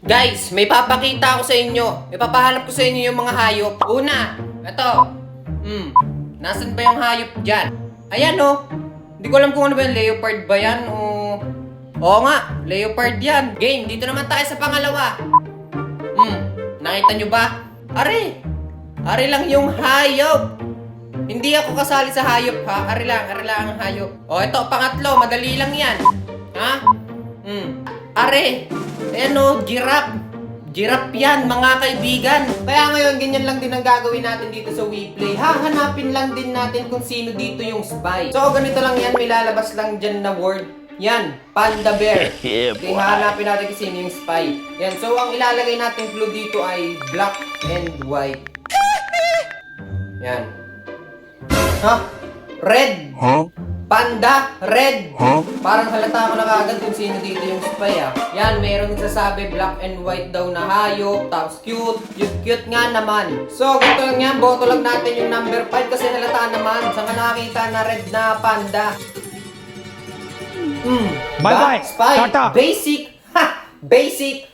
Guys, may papakita ako sa inyo. May papahanap ko sa inyo yung mga hayop. Una, ito. Hmm, nasan ba yung hayop dyan? Ayan oh. Hindi ko alam kung ano ba yung leopard ba yan o... Oo nga, leopard yan. Game, dito naman tayo sa pangalawa. Hmm, nakita nyo ba? Are! Are lang yung hayop. Hindi ako kasali sa hayop ha. Are lang, are lang ang hayop. O ito, pangatlo, madali lang yan. Ha? Hmm. Are! Ayan o, giraffe. Giraffe yan, mga kaibigan. Kaya ngayon, ganyan lang din ang gagawin natin dito sa WePlay. Hahanapin lang din natin kung sino dito yung spy. So, ganito lang yan. May lalabas lang dyan na word. Yan, Panda Bear. Okay, hahanapin natin kung sino yung spy. Yan, so ang ilalagay natin clue dito ay black and white. Yan. Ha? Red. Huh? Panda, red. Huh? Parang halata ko na kagad kung sino dito yung spy ah. Yan, mayroong nagsasabi black and white daw na hayop, tapos cute, cute, cute nga naman. So, ganito lang yan, boto lang natin yung number 5 kasi halata naman. Saan ka nakakita na red na panda? Hmm. Bye-bye. Spy. Tata. Basic. Ha! Basic.